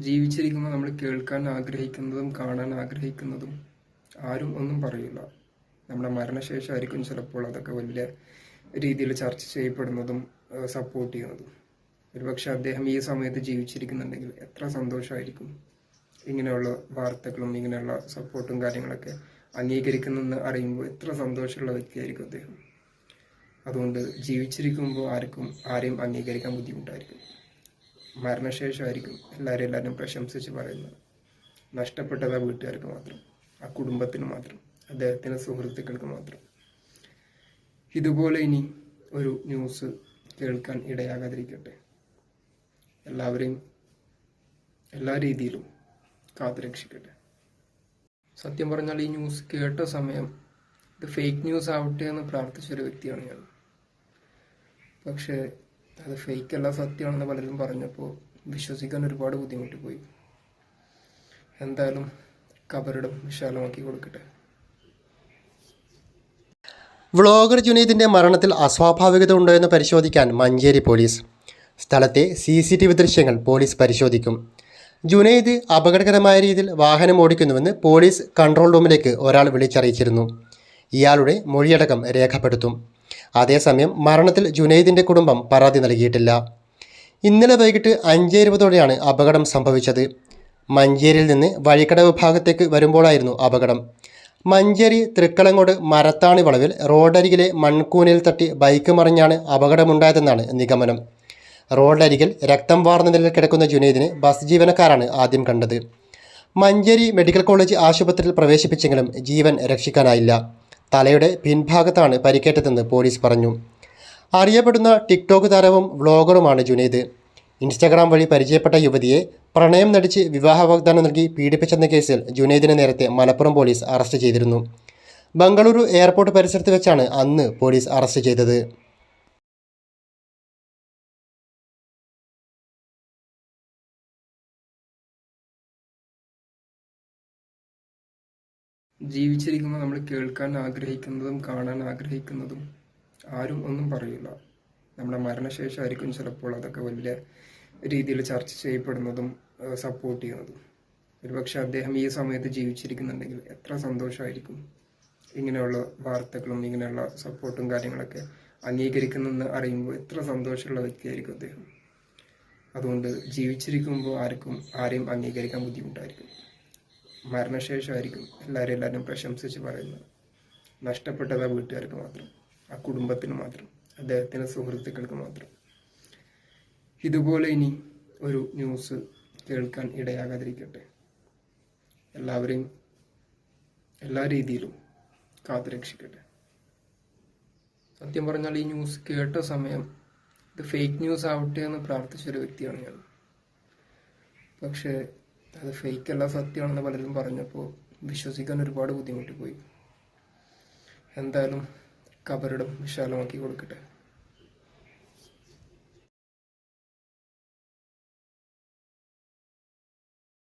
ജീവിച്ചിരിക്കുമ്പോൾ നമ്മൾ കേൾക്കാൻ ആഗ്രഹിക്കുന്നതും കാണാൻ ആഗ്രഹിക്കുന്നതും ആരും ഒന്നും പറയില്ല. നമ്മുടെ മരണശേഷമായിരിക്കും ചിലപ്പോൾ അതൊക്കെ വലിയ രീതിയിൽ ചർച്ച ചെയ്യപ്പെടുന്നതും സപ്പോർട്ട് ചെയ്യുന്നതും. ഒരുപക്ഷെ അദ്ദേഹം ഈ സമയത്ത് ജീവിച്ചിരിക്കുന്നുണ്ടെങ്കിൽ എത്ര സന്തോഷമായിരിക്കും ഇങ്ങനെയുള്ള വാർത്തകളും ഇങ്ങനെയുള്ള സപ്പോർട്ടും കാര്യങ്ങളൊക്കെ അംഗീകരിക്കുന്നെന്ന് അറിയുമ്പോൾ എത്ര സന്തോഷമുള്ള വ്യക്തിയായിരിക്കും അദ്ദേഹം. അതുകൊണ്ട് ജീവിച്ചിരിക്കുമ്പോൾ ആർക്കും ആരെയും അംഗീകരിക്കാൻ ബുദ്ധിമുട്ടായിരിക്കും മരണശേഷമായിരിക്കും എല്ലാവരും എല്ലാവരും പ്രശംസിച്ച് പറയുന്നത്. നഷ്ടപ്പെട്ടത് ആ വീട്ടുകാർക്ക് മാത്രം ആ കുടുംബത്തിന് മാത്രം അദ്ദേഹത്തിന്റെ സുഹൃത്തുക്കൾക്ക് മാത്രം. ഇതുപോലെ ഇനി ഒരു ന്യൂസ് കേൾക്കാൻ ഇടയാകാതിരിക്കട്ടെ. എല്ലാവരെയും എല്ലാ രീതിയിലും കാത്തുരക്ഷിക്കട്ടെ. സത്യം പറഞ്ഞാൽ ഈ ന്യൂസ് കേട്ട സമയം ഇത് ഫേക്ക് ന്യൂസ് ആവട്ടെ എന്ന് പ്രാർത്ഥിച്ചൊരു വ്യക്തിയാണ് ഞാൻ. പക്ഷേ അത് ഫേക്ക് അല്ല സത്യമാണെന്ന് പലരും പറഞ്ഞപ്പോൾ വിശ്വസിക്കാൻ ഒരുപാട് ബുദ്ധിമുട്ട് പോയി. എന്തായാലും കബറിടം വിശാലമാക്കി കൊടുക്കട്ടെ. വ്ളോഗർ ജുനീദിന്റെ മരണത്തിൽ അസ്വാഭാവികത ഉണ്ടോ എന്ന് പരിശോധിക്കാൻ മഞ്ചേരി പോലീസ്. സ്ഥലത്തെ സി സി ടി വി ദൃശ്യങ്ങൾ പോലീസ് പരിശോധിക്കും. ജുനൈദ് അപകടകരമായ രീതിയിൽ വാഹനം ഓടിക്കുന്നുവെന്ന് പോലീസ് കൺട്രോൾ റൂമിലേക്ക് ഒരാൾ വിളിച്ചറിയിച്ചിരുന്നു. ഇയാളുടെ മൊഴിയടക്കം രേഖപ്പെടുത്തും. അതേസമയം മരണത്തിൽ ജുനൈദിന്റെ കുടുംബം പരാതി നൽകിയിട്ടില്ല. ഇന്നലെ വൈകിട്ട് അഞ്ച് ഇരുപതോടെയാണ് അപകടം സംഭവിച്ചത്. മഞ്ചേരിയിൽ നിന്ന് വഴിക്കടവ് ഭാഗത്തേക്ക് വരുമ്പോഴായിരുന്നു അപകടം. മഞ്ചേരി തൃക്കളങ്ങോട് മരത്താണി വളവിൽ റോഡരികിലെ മൺകൂനയിൽ തട്ടി ബൈക്ക് മറിഞ്ഞാണ് അപകടമുണ്ടായതെന്നാണ് നിഗമനം. റോഡരികിൽ രക്തം വാർന്ന നിലയിൽ കിടക്കുന്ന ജുനൈദിനെ ബസ് ജീവനക്കാരാണ് ആദ്യം കണ്ടത്. മഞ്ചേരി മെഡിക്കൽ കോളേജ് ആശുപത്രിയിൽ പ്രവേശിപ്പിച്ചെങ്കിലും ജീവൻ രക്ഷിക്കാനായില്ല. തലയുടെ പിൻഭാഗത്താണ് പരിക്കേറ്റതെന്ന് പോലീസ് പറഞ്ഞു. അറിയപ്പെടുന്ന ടിക്ടോക്ക് താരവും വ്ളോഗറുമാണ് ജുനൈദ്. ഇൻസ്റ്റാഗ്രാം വഴി പരിചയപ്പെട്ട യുവതിയെ പ്രണയം നടിച്ച് വിവാഹ വാഗ്ദാനം നൽകി പീഡിപ്പിച്ചെന്ന കേസിൽ ജുനൈദിനെ നേരത്തെ മലപ്പുറം പോലീസ് അറസ്റ്റ് ചെയ്തിരുന്നു. ബംഗളൂരു എയർപോർട്ട് പരിസരത്ത് വെച്ചാണ് അന്ന് പോലീസ് അറസ്റ്റ് ചെയ്തത്. ജീവിച്ചിരിക്കുമ്പോൾ നമ്മൾ കേൾക്കാൻ ആഗ്രഹിക്കുന്നതും കാണാൻ ആഗ്രഹിക്കുന്നതും ആരും ഒന്നും പറയില്ല. നമ്മുടെ മരണശേഷമായിരിക്കും ചിലപ്പോൾ അതൊക്കെ വലിയ രീതിയിൽ ചർച്ച ചെയ്യപ്പെടുന്നതും സപ്പോർട്ട് ചെയ്യുന്നതും. ഒരുപക്ഷെ അദ്ദേഹം ഈ സമയത്ത് ജീവിച്ചിരിക്കുന്നുണ്ടെങ്കിൽ എത്ര സന്തോഷമായിരിക്കും ഇങ്ങനെയുള്ള വാർത്തകളും ഇങ്ങനെയുള്ള സപ്പോർട്ടും കാര്യങ്ങളൊക്കെ അംഗീകരിക്കുന്നെന്ന് അറിയുമ്പോൾ എത്ര സന്തോഷമുള്ള വ്യക്തിയായിരിക്കും അദ്ദേഹം. അതുകൊണ്ട് ജീവിച്ചിരിക്കുമ്പോൾ ആർക്കും ആരെയും അംഗീകരിക്കാൻ ബുദ്ധിമുട്ടായിരിക്കും മരണശേഷമായിരിക്കും എല്ലാവരും എല്ലാവരും പ്രശംസിച്ച് പറയുന്നത്. നഷ്ടപ്പെട്ടത് ആ വീട്ടുകാർക്ക് മാത്രം ആ കുടുംബത്തിന് മാത്രം അദ്ദേഹത്തിന്റെ സുഹൃത്തുക്കൾക്ക് മാത്രം. ഇതുപോലെ ഇനി ഒരു ന്യൂസ് കേൾക്കാൻ ഇടയാകാതിരിക്കട്ടെ. എല്ലാവരെയും എല്ലാ രീതിയിലും കാത്തുരക്ഷിക്കട്ടെ. സത്യം പറഞ്ഞാൽ ഈ ന്യൂസ് കേട്ട സമയം ഇത് ഫേക്ക് ന്യൂസ് ആവട്ടെ എന്ന് പ്രാർത്ഥിച്ചൊരു വ്യക്തിയാണ് ഞാൻ. പക്ഷേ അത് ഫേക്ക് അല്ല സത്യമാണെന്ന് പലരും പറഞ്ഞപ്പോൾ വിശ്വസിക്കാൻ ഒരുപാട് ബുദ്ധിമുട്ട് പോയി എന്തായാലും കബറിടം വിശാലമാക്കി കൊടുക്കട്ടെ.